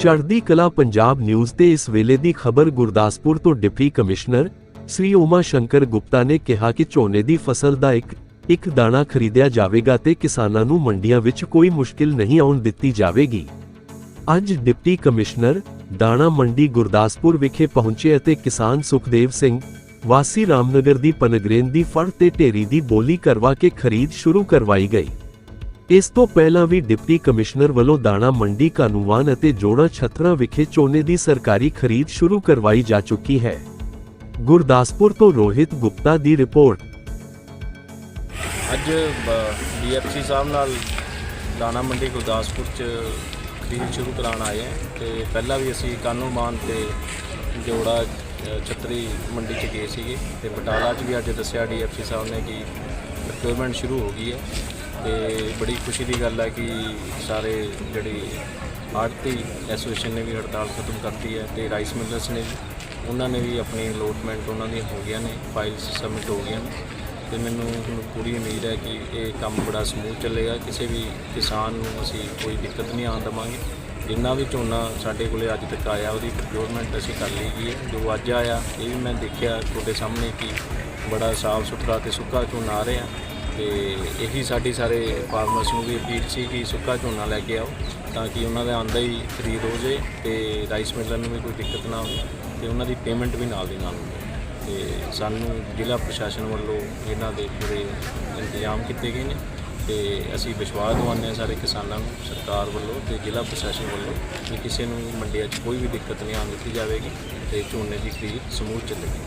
ਚੜ੍ਹਦੀ ਕਲਾ ਪੰਜਾਬ ਨਿਊਜ਼ ਤੇ ਇਸ ਵੇਲੇ ਦੀ ਖਬਰ ਗੁਰਦਾਸਪੁਰ ਤੋਂ ਡਿਪਟੀ ਕਮਿਸ਼ਨਰ ਸ੍ਰੀ ਉਮਾ ਸ਼ੰਕਰ ਗੁਪਤਾ ਨੇ ਕਿਹਾ ਕਿ ਝੋਨੇ ਦੀ ਫਸਲ ਦਾ ਇੱਕ ਇੱਕ ਦਾਣਾ ਖਰੀਦਿਆ ਜਾਵੇਗਾ ਤੇ ਕਿਸਾਨਾਂ ਨੂੰ ਮੰਡੀਆਂ ਵਿੱਚ ਕੋਈ ਮੁਸ਼ਕਿਲ ਨਹੀਂ ਆਉਣ ਦਿੱਤੀ ਜਾਵੇਗੀ। ਅੱਜ ਡਿਪਟੀ ਕਮਿਸ਼ਨਰ ਦਾਣਾ ਮੰਡੀ ਗੁਰਦਾਸਪੁਰ ਵਿਖੇ ਪਹੁੰਚੇ ਅਤੇ ਕਿਸਾਨ ਸੁਖਦੇਵ ਸਿੰਘ ਵਾਸੀ ਰਾਮਨਗਰ ਦੀ ਪਨਗਰੇਨ ਦੀ ਫੜ ਤੇ ਢੇਰੀ ਦੀ ਬੋਲੀ ਕਰਵਾ ਕੇ ਖਰੀਦ ਸ਼ੁਰੂ ਕਰਵਾਈ ਗਈ। ਇਸ ਤੋਂ ਪਹਿਲਾਂ ਵੀ ਡਿਪਟੀ ਕਮਿਸ਼ਨਰ ਵੱਲੋਂ ਦਾਣਾ ਮੰਡੀ ਕਾਨੂੰਵਾਨ ਅਤੇ ਜੋੜਾ ਛਤਰਾ ਵਿਖੇ ਝੋਨੇ ਦੀ ਸਰਕਾਰੀ ਖਰੀਦ ਸ਼ੁਰੂ ਕਰਵਾਈ ਜਾ ਚੁੱਕੀ ਹੈ। ਗੁਰਦਾਸਪੁਰ ਤੋਂ ਰੋਹਿਤ ਗੁਪਤਾ ਦੀ ਰਿਪੋਰਟ। ਅੱਜ ਡੀਐਫਸੀ ਸਾਹਿਬ ਨਾਲ ਦਾਣਾ ਮੰਡੀ ਗੁਰਦਾਸਪੁਰ ਚ ਖਰੀਦ ਸ਼ੁਰੂ ਕਰਾਉਣ ਆਏ ਹਾਂ ਤੇ ਪਹਿਲਾਂ ਵੀ ਅਸੀਂ ਕਾਨੂੰਮਾਨ ਤੇ ਜੋੜਾ ਅ, ਛਤਰੀ ਮੰਡੀ ਚ ਗਏ ਸੀਗੇ ਤੇ ਬਟਾਲਾ ਚ ਵੀ ਅੱਜ ਦੱਸਿਆ ਡੀਐਫਸੀ ਸਾਹਿਬ ਨੇ ਕਿ ਪ੍ਰੋਕਿਊਰਮੈਂਟ ਸ਼ੁਰੂ ਹੋ ਗਈ ਹੈ। ਤੇ ਬੜੀ ਖੁਸ਼ੀ ਦੀ ਗੱਲ ਹੈ ਕਿ ਸਾਰੇ ਜਿਹੜੀ ਆੜਤੀ ਐਸੋਸੀਏਸ਼ਨ ਨੇ ਵੀ ਹੜਤਾਲ ਖਤਮ ਕਰਤੀ ਹੈ ਤੇ ਰਾਈਸ ਮਿਲਰਸ ਨੇ ਵੀ, ਉਹਨਾਂ ਨੇ ਵੀ ਆਪਣੀ ਅਲੋਟਮੈਂਟ ਉਹਨਾਂ ਦੀਆਂ ਹੋ ਗਈਆਂ ਨੇ ਫਾਈਲਸ ਸਬਮਿਟ ਹੋ ਗਈਆਂ ਨੇ। ਤੇ ਮੈਨੂੰ ਹੁਣ ਪੂਰੀ ਉਮੀਦ ਹੈ ਕਿ ਇਹ ਕੰਮ ਬੜਾ ਸਮੂਥ ਚੱਲੇਗਾ, ਕਿਸੇ ਵੀ ਕਿਸਾਨ ਨੂੰ ਅਸੀਂ ਕੋਈ ਦਿੱਕਤ ਨਹੀਂ ਆਉਣ ਦੇਵਾਂਗੇ। ਜਿੰਨਾ ਵੀ ਝੋਨਾ ਸਾਡੇ ਕੋਲੇ ਅੱਜ ਤੱਕ ਆਇਆ, ਉਹਦੀ ਪ੍ਰੋਕਿਊਰਮੈਂਟ ਅਸੀਂ ਕਰ ਲਈ ਗਈ ਹੈ। ਜੋ ਅੱਜ ਆਇਆ, ਇਹ ਵੀ ਮੈਂ ਦੇਖਿਆ ਤੁਹਾਡੇ ਸਾਹਮਣੇ ਕਿ ਬੜਾ ਸਾਫ਼ ਸੁਥਰਾ ਤੇ ਸੁੱਕਾ ਝੋਨਾ ਆ ਰਿਹਾ। ਤੇ ਇਹੀ ਸਾਡੀ ਸਾਰੇ ਫਾਰਮਰਸ ਨੂੰ ਵੀ ਅਪੀਲ ਸੀ ਕਿ ਸੁੱਕਾ ਝੋਨਾ ਲੈ ਕੇ ਆਓ ਤਾਂ ਕਿ ਉਹਨਾਂ ਦਾ ਆਂਦਾ ਹੀ ਖਰੀਦ ਹੋ ਜੇ ਤੇ ਰਾਈਸ ਮਿਲਰ ਨੂੰ ਵੀ ਕੋਈ ਦਿੱਕਤ ਨਾ ਹੋਵੇ ਤੇ ਉਹਨਾਂ ਦੀ ਪੇਮੈਂਟ ਵੀ ਨਾਲ ਦੀ ਨਾਲ ਹੋਵੇ। ਤੇ ਸਾਨੂੰ ਜ਼ਿਲ੍ਹਾ ਪ੍ਰਸ਼ਾਸਨ ਵੱਲੋਂ ਇਹਨਾਂ ਦੇ ਪੂਰੇ ਇੰਤਜ਼ਾਮ ਕੀਤੇ ਗਏ ਨੇ ਤੇ ਅਸੀਂ ਵਿਸ਼ਵਾਸ ਦਿਵਾਉਂਦੇ ਹਾਂ ਸਾਰੇ ਕਿਸਾਨਾਂ ਨੂੰ, ਸਰਕਾਰ ਵੱਲੋਂ ਤੇ ਜ਼ਿਲ੍ਹਾ ਪ੍ਰਸ਼ਾਸਨ ਵੱਲੋਂ ਕਿ ਕਿਸੇ ਨੂੰ ਮੰਡੀਆਂ 'ਚ ਕੋਈ ਵੀ ਦਿੱਕਤ ਨਹੀਂ ਆਉਣ ਦਿੱਤੀ ਜਾਵੇਗੀ ਤੇ ਝੋਨੇ ਦੀ ਖਰੀਦ ਸਮੂਹ ਚੱਲੇਗੀ।